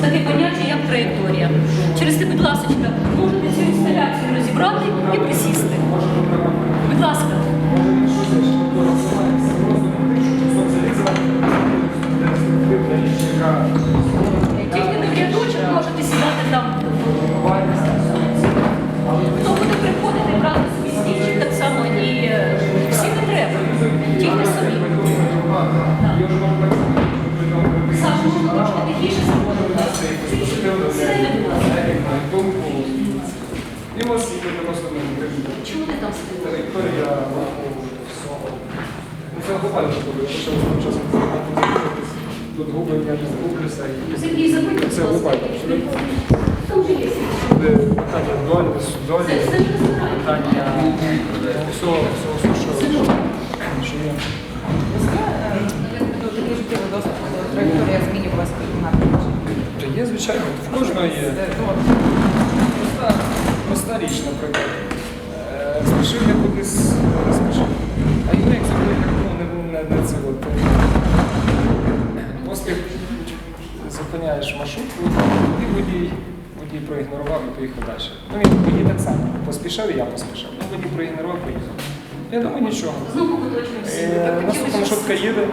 таке поняття, як траєкторія. Чому ти там всього. Ну, це глобально. Я почав останнім часом гублення без гублюся і Це глобально, питання не розбираємо. питання всього, всього, що, що є. Коли траєкторія змінювалася. Та Є, звичайно, в кожного є. Проста, проста річ, наприклад. Спішив я кудись, е, спішив. А і як це ну, не був не, не це от. е, зупиняєш маршрутку, і водій, водій проігнорував і поїхав далі. Ну він водій так само. Поспішав і я поспішав. Ну, водій проігнорував, поїхав. Я думаю, нічого. Е, Наступна маршрутка їде,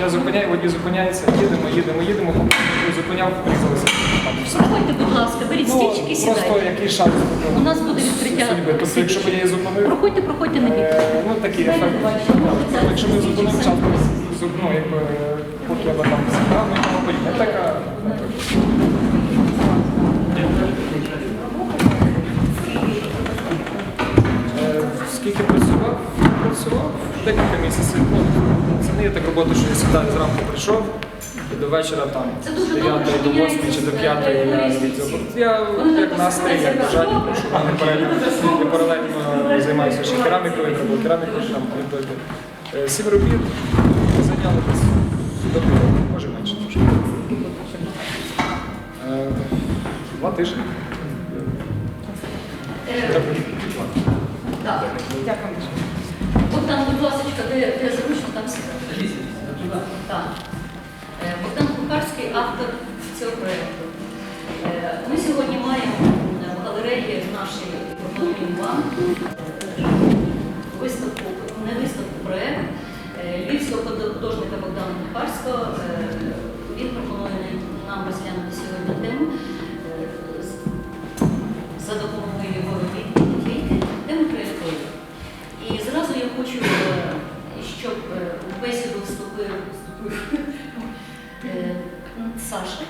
я зупиняю, водій зупиняється, їдемо, їдемо, їдемо, зупиняв, порізалися. Проходьте, будь ласка, беріть стільчики Ну, просто сідайте. який шанс У нас буде відкриття. судьби. Тобто, якщо я її зупинив, Проходьте, проходьте на бік. е, ну такий ефект. Якщо ми зупинив час, ну, якби, поки я там ну і подібне. Така, Е, Скільки працював? Працював декілька місяців. Ну, Це не є так робота, що я сідаю зранку прийшов і до вечора там з 9 до 8 чи до 5 я відділ. Я як настрій, як бажання, прошу мене паралельно. Я паралельно займаюся ще керамікою, я робив кераміку там відповідно. Е, Сім робіт зайняли десь до пів, може менше. Е, Два тижні. Е, Так. Дякую дуже. Богдан, будь ласка, де, де зручно там сидати? Так. Е, автор цього проєкту. Е, Ми сьогодні маємо в галереї пропонуємо вам е, виставку, не виставку, проєкт е, львівського художника Богдана Кухарського. Е, Він пропонує нам розглянути сьогодні тему за допомогою Саша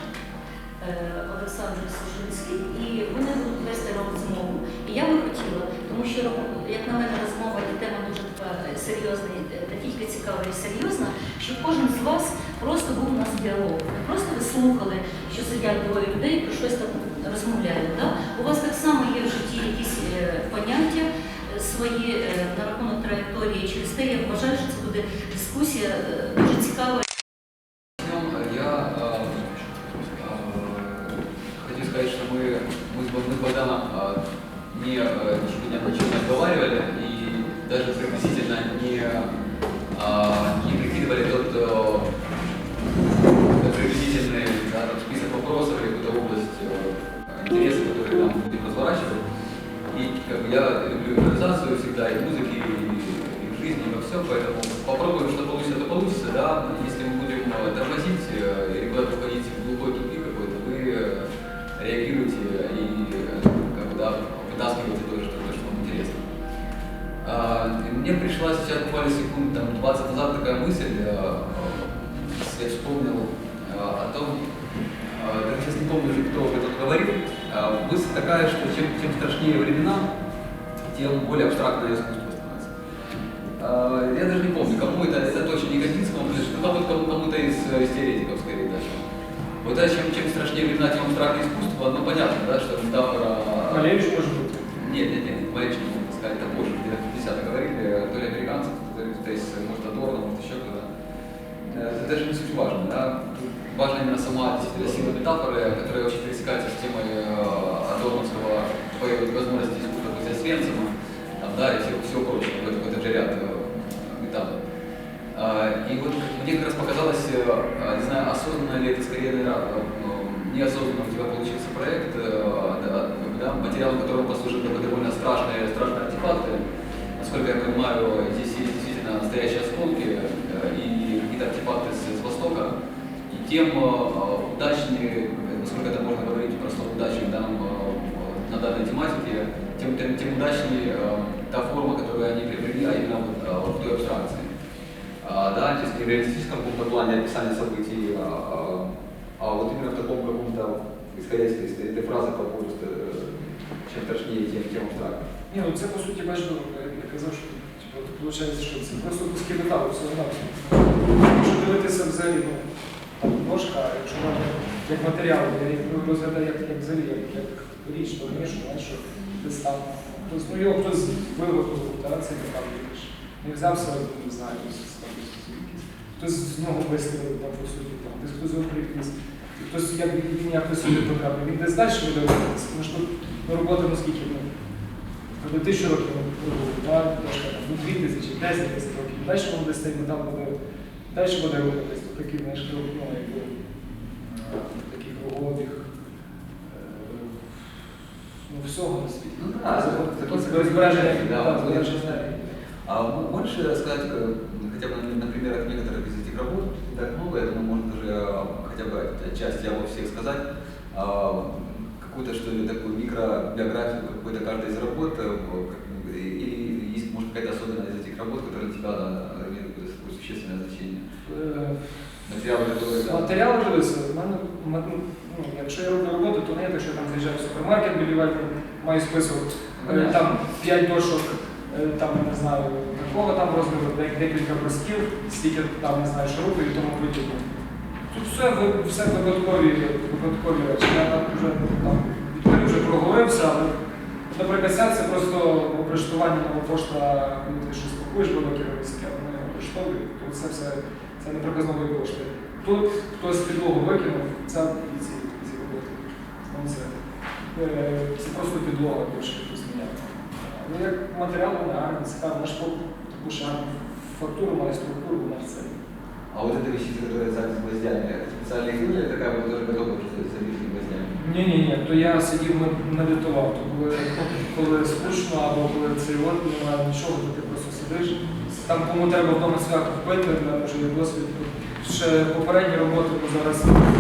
е, Олександр Сушинський, і вони будуть вести розмову. І я би хотіла, тому що, як на мене, розмова і тема дуже серйозна, не тільки цікава і серйозна, щоб кожен з вас просто був у нас діалог. Просто ви слухали, що сидять двоє людей, про щось там розмовляють. Да? У вас так само є в житті якісь е, поняття е, свої на рахунок траєкторії. Через те я вважаю, що це буде дискусія не, ничего ни о чем не разговаривали и даже приблизительно не, э, не прикидывали тот э, приблизительный да, там, список вопросов или какую-то область э, интереса, который нам будем разворачивать. И как бы, я люблю импровизацию всегда и в музыке, и, и в жизни, и во всем, поэтому попробуем, что получится, то получится, да. Мне пришла сейчас буквально секунд там, 20 назад такая мысль, э, я вспомнил э, о том, э, даже сейчас не помню уже, кто это говорил, э, мысль такая, что чем, чем страшнее времена, тем более абстрактное искусство становится. Я даже не помню, кому это, это точно не Кандинскому, потому что кому- кому- кому-то из, из теоретиков скорее даже. Вот это чем, чем страшнее времена, тем абстрактное искусство, ну понятно, да, что метафора... Малевич може важна именно сама действительно сила метафоры, которая очень пересекается с темой э, Адорновского твоей возможности искусства после Свенцема, там, да, и все, все прочее, вот такой же ряд э, метафор. Э, и вот мне как раз показалось, э, а, не знаю, осознанно ли это скорее, наверное, неосознанно у тебя получился проект, э, да, да, материал которого послужит как довольно страшные, страшные артефакты. Насколько я понимаю, здесь есть действительно настоящие осколки э, и какие-то артефакты с неосознанно тем э, удачнее, насколько это можно говорить про слово удачи в данном, э, на данной тематике, тем, тем, тем удачнее э, та форма, которую они приобрели, а именно вот, э, в той абстракции. А, да, то есть не в реалистическом каком-то плане описания событий, а, а, а вот именно в таком каком-то, исходя из этой, этой фразы по поводу, э, чем точнее, тем, тем абстрактнее. Ні, ну це по суті бачите, я казав, що типу, виходить, що це просто куски металу, все одно. Якщо дивитися взагалі, ну, там ножка, якщо вона як матеріал, розглядаю як, як взагалі, як, річ, то не що, десь там, хтось, ну його хтось виготовив, та, цей метал, річ. Не взявся, не знаю, хтось з нього вистрілив, там, по суті, там, десь хтось його привіз. Хтось як він якось сюди потрапив. Він десь далі буде рухатися. Тому що тут ну, робота, ну скільки, ну, Тобто тисячу років ну, ну, дві тисячі, десять тисяч років. Далі воно десь цей метал буде, далі буде рухатись, то такі, знаєш, кров, ну, якби, е, такі кругових, е, ну, всього на світі. Ну да, Це это це збереження, да, так, вот збереження. это. А м- можешь рассказать э, хотя бы на, на примерах некоторых из этих работ, не так много, я думаю, можно даже э, хотя бы часть я всех сказать, а, какую-то что ли такую микробиографию какой-то каждой из работ, э, как- или есть может какая-то особенность из этих работ, которая для тебя да, имеет какое-то существенное значение. Е, Материалы, Матеріали дивися, мене, ну, якщо я роблю роботу, то не так, що я там заїжджаю в супермаркет, білівальку, маю список, е, там 5 дошок, е, там, не знаю, такого там розміру, декілька бросків, стільки там, не знаю, шурупів і тому подібне. Тут все, все випадкові, випадкові речі. Я там вже ну, там, відкрив, вже проговорився, але, наприклад, це просто облаштування нова пошта, коли ти щось купуєш велике риски, а то це все це не проказнові кошти. Тут хтось підлогу викинув, це і ці, ці роботи. Це, е, це просто підлога більше зміняти. Ну, як матеріал вона гарна, цікаво, наш таку ж фактуру має структуру, вона в це. А вот эта вещица, которая сзади с гвоздями, это специальная игра или такая вот тоже готова просто с обычными гвоздями? Ні, ні, ні, то я сидів мед- медитував, то коли, коли скучно або коли цей от немає нічого, то ти просто сидиш. Там кому треба вдома свято впити, в мене вже є досвід. Ще попередні роботи, бо зараз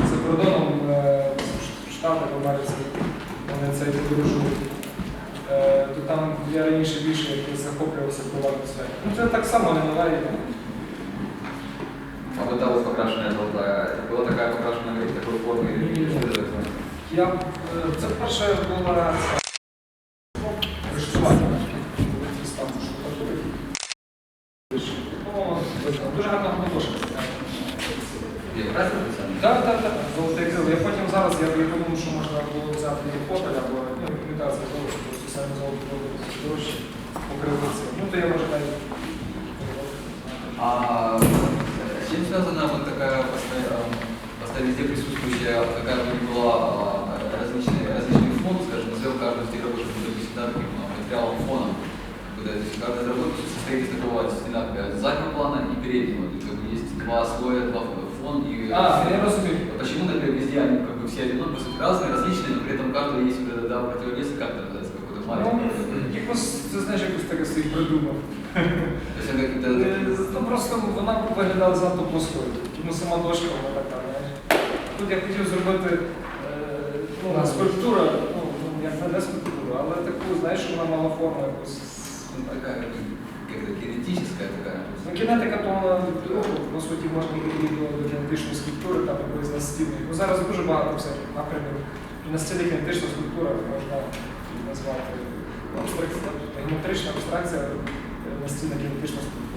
за кордоном е, в Штатах, в Америці, вони цей подорожують. Е, То там я раніше більше якось захоплювався приватною сфері. Ну це так само не нове. А вот та вот покрашенная золотая, это была такая покрашенная в такой форме или Не-не-не. что это такое? Я, е, це перше була рештування. Дуже гарна гоношка. Я красил специально? Так, так, так, золотий крил. Я потім зараз я я подумав, що можна було взяти фотель або ну, імітацію золота, просто саме золото було дорожче покривитися. Ну то я може навіть. А с чем связана вот такая постоянно, постоянно везде присутствующая, какая бы ни была а, различный, различный фон, скажем, назовем каждую из этих работ, как будто бы всегда таким а, материалом фоном. Как будто, то есть каждая из работ состоит из такого одинакового заднего плана и переднего. То есть как бы есть два слоя, два фон и... А, я розумію. Почему, например, везде они как бы все одинаковые, по сути, разные, различные, но при этом каждый есть вот это, да, противовес, и как это называется, какой-то Ну, маленький. якось, ти знаєш, якось таке собі придумав. То есть просто вона виглядала занадто плоскою. Ну сама дошка вона така, знаєш. Тут я хотів зробити е, ну, скульптура, ну, ну, як не не скульптура, але таку, знаєш, що вона мала форму якусь. Ну, как-то кинетическая такая. Ну, кінетика, то вона ну, по суті можна і до, кінетичної скульптури, там якоїсь настільної. Ну зараз дуже багато всяких напрямів. І настільна кінетична скульптура можна назвати абстракція, геометрична абстракція, е, настільна кінетична скульптура.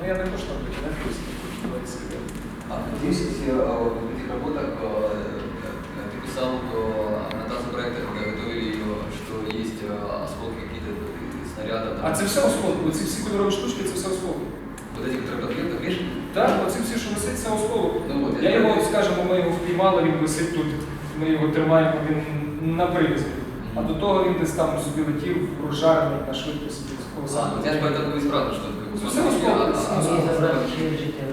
Ну я не хочу там до кінетичної скульптури себе. А в 10 э, вот этих работах э, э, ты писал э, аннотацию проекта, когда готовили ее, что есть э, осколки какие-то э, снаряда. там. А це все осколки, оці всі кольорові штучки, це все осколки. Вот эти, которые под клеткой вешаны? Так, оці всі, що висить, це осколок. Ну, от, Я я- його, скажімо, ми його впіймали, він висить тут, ми його тримаємо, він на привізі. А до того він десь там собі летів, розжарений на швидкості А, колосально. ну, я же поэтому и спрашиваю, что это как бы... Ну, все осколки, А, все а, осколки. а,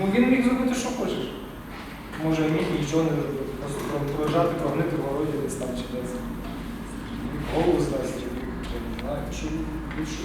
Ну він міг зробити, що хочеш. Може, міг нічого не робити. Просто про- пролежати, прогнити в городі десь там чи десь. Голос дасть, чи я не знаю, що більше.